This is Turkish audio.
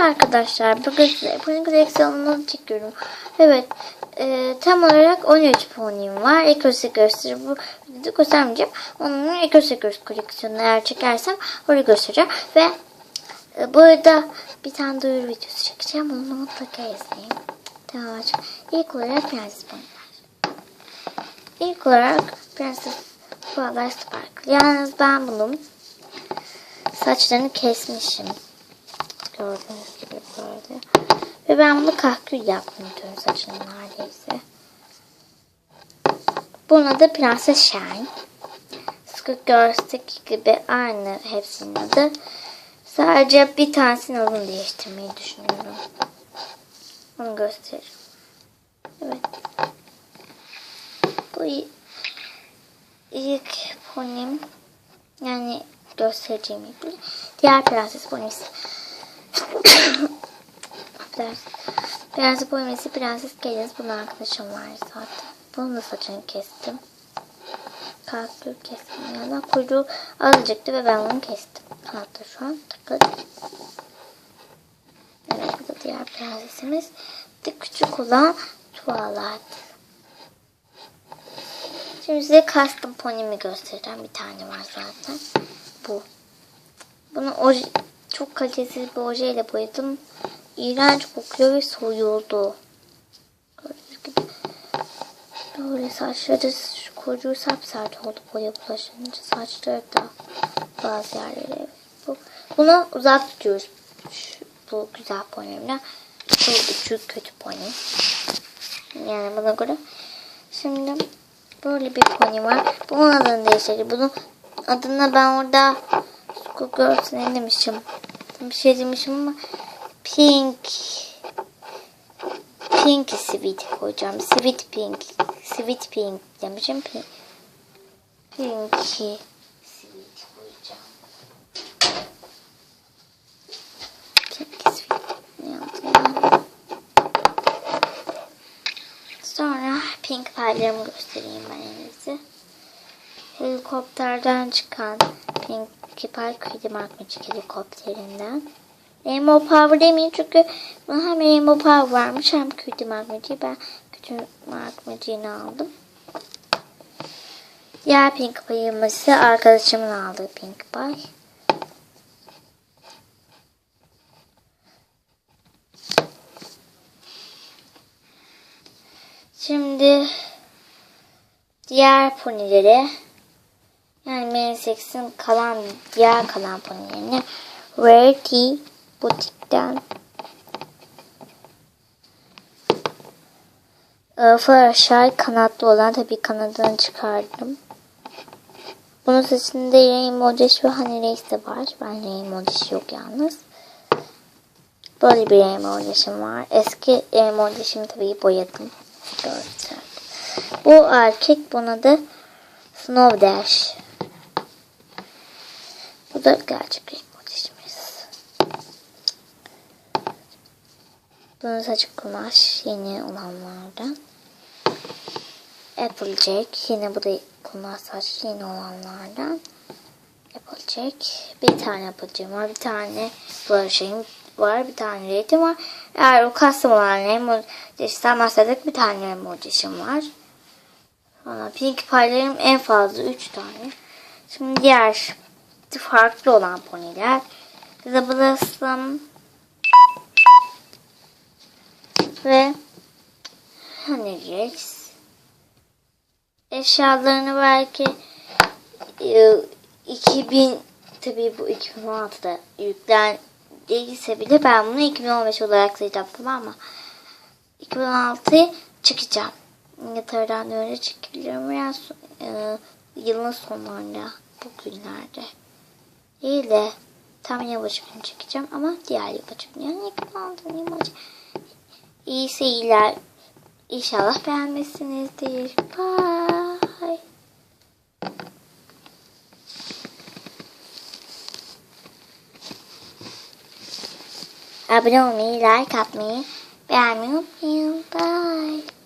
arkadaşlar. Bugün size pony koleksiyonunu çekiyorum. Evet. e, tam olarak 13 pony'im var. Ekosik gösteri. Bu videoda göstermeyeceğim. Onun Ekosik koleksiyonunu eğer çekersem orayı göstereceğim. Ve e, bu arada bir tane duyuru videosu çekeceğim. Onu mutlaka izleyin. Tamam açık. İlk olarak Prenses Pony'ler. İlk olarak Prenses Pony'ler Sparkle. Yalnız ben bunun saçlarını kesmişim. Gördüğünüz gibi böyle. Ve ben bunu kahkül yaptım tüm saçını neredeyse. Bunun adı Prenses Shine. Squid Girls'taki gibi aynı hepsinin adı. Sadece bir tanesinin adını değiştirmeyi düşünüyorum. Onu göstereyim. Evet. Bu ilk ponim. Yani göstereceğim ilk. Diğer prenses ponisi. Prenses ponisi Prenses Geliniz. Bunun arkadaşım var zaten. Bunun da saçını kestim. Kalktı kestim. Yani kuyruğu azıcıktı ve ben bunu kestim. Hatta şu an takıldı. Evet bu da diğer prensesimiz. Bir küçük olan tuvalet. Şimdi size custom pony'mi göstereceğim. Bir tane var zaten. Bu. Bunu oje, çok kalitesiz bir ojeyle boyadım. İğrenç kokuyor ve soyuldu. Böyle saçları şu kocuğu sapsarı oldu boya bulaşınca. Saçları da bazı yerlere. Bu, bunu uzak tutuyoruz. Şu, bu güzel ponylerimden. Bu küçük kötü pony. Yani bana göre. Şimdi böyle bir pony var. Bunun adını değiştirdim. Bunun adını ben orada Schoolgirls ne demişim? Bir şey demişim ama Pink Pink Sweet koyacağım. Sweet Pink. Sweet Pink demişim. Pink. Pinky. Pink Sweet. Sonra Pink paylarımı göstereyim ben en. Helikopterden çıkan Pinkie Pie Kredi Markmacık helikopterinden. Rainbow Power demeyeyim çünkü hem Rainbow Power varmış hem Kredi Markmacık. Ben Kredi Markmacık'ını aldım. Diğer Pink Pie'ım ise arkadaşımın aldığı Pink Pie. Şimdi diğer ponilere yani Manisex'in kalan diğer kalan ponilerini Rarity butikten e, Fluttershy kanatlı olan tabii kanadını çıkardım. Bunun seçiminde Rainbow Dash ve Honey Race de var. Ben Rainbow Dash yok yalnız. Böyle bir Rainbow Dash'im var. Eski Rainbow Dash'imi tabii boyadım. Görsel. Bu erkek buna da Snow Dash. Bu da gerçek Rainbow Dash'imiz. Bunun saçı kumaş yeni olanlardan. Applejack yine bu da kumaş saç yeni olanlardan. Applejack bir tane Applejack'im var bir tane Fluttershy'im var bir tane Red'im var. Eğer o custom olan Rainbow Dash'ten bahsederek bir tane Dash'im var. Sonra Pink Pie'lerim en fazla 3 tane. Şimdi diğer farklı olan poniler. Blossom ve Honey Rex. Eşyalarını belki e, 2000 tabii bu 2016'da yüklen değilse bile ben bunu 2015 olarak sayacağım tamam mı? 2016'ya çıkacağım. De öyle çekiliyorum. Biraz e, yılın sonlarında bugünlerde. Değil de tam yılbaşı günü çekeceğim ama diğer yılbaşı günü. Yani 2016'nın yılbaşı. İyi seyirler. İnşallah beğenmişsinizdir. Bye. Abone olmayı, like atmayı, beğenmeyi unutmayın. Bye.